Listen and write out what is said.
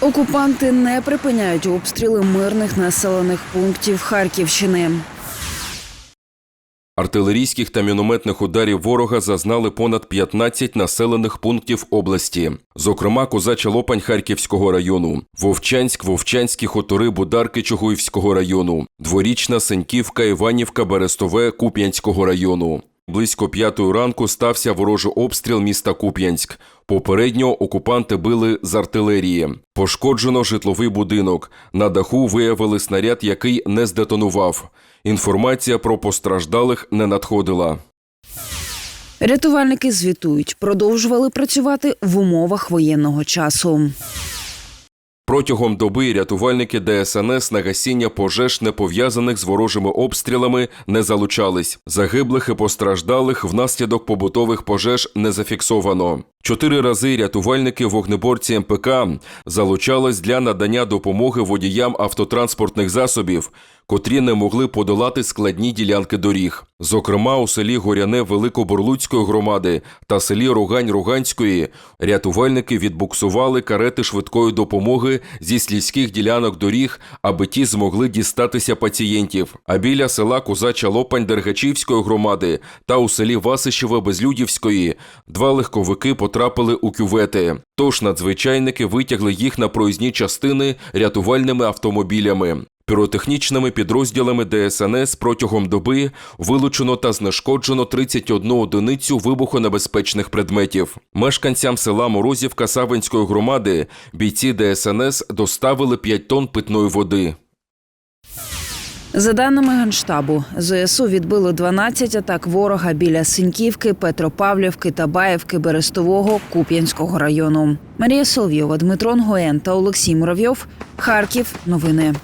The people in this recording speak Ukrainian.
Окупанти не припиняють обстріли мирних населених пунктів Харківщини. Артилерійських та мінометних ударів ворога зазнали понад 15 населених пунктів області, зокрема Козача Лопань Харківського району, Вовчанськ, Вовчанські хутори Бударки Чугуївського району, Дворічна, Сеньківка, Іванівка, Берестове Куп'янського району. Близько п'ятої ранку стався ворожий обстріл міста Куп'янськ. Попередньо окупанти били з артилерії. Пошкоджено житловий будинок. На даху виявили снаряд, який не здетонував. Інформація про постраждалих не надходила. Рятувальники звітують, продовжували працювати в умовах воєнного часу. Протягом доби рятувальники ДСНС на гасіння пожеж, не пов'язаних з ворожими обстрілами, не залучались. Загиблих і постраждалих внаслідок побутових пожеж не зафіксовано. Чотири рази рятувальники вогнеборці МПК залучались для надання допомоги водіям автотранспортних засобів, котрі не могли подолати складні ділянки доріг. Зокрема, у селі Горяне Великоборлуцької громади та селі Рогань Руганської рятувальники відбуксували карети швидкої допомоги зі слізьких ділянок доріг, аби ті змогли дістатися пацієнтів. А біля села Козача Лопань Дергачівської громади та у селі Васищеве Безлюдівської два легковики потрапили у кювети. Тож надзвичайники витягли їх на проїзні частини рятувальними автомобілями. Піротехнічними підрозділами ДСНС протягом доби вилучено та знешкоджено 31 одиницю вибухонебезпечних предметів. Мешканцям села Морозівка Савинської громади бійці ДСНС доставили 5 тонн питної води. За даними Генштабу, ЗСУ відбили 12 атак ворога біля Синьківки, Петропавлівки, Табаєвки, Берестового, Куп'янського району. Марія Соловйова, Дмитро Нгоєн та Олексій Муравйов. Харків. Новини.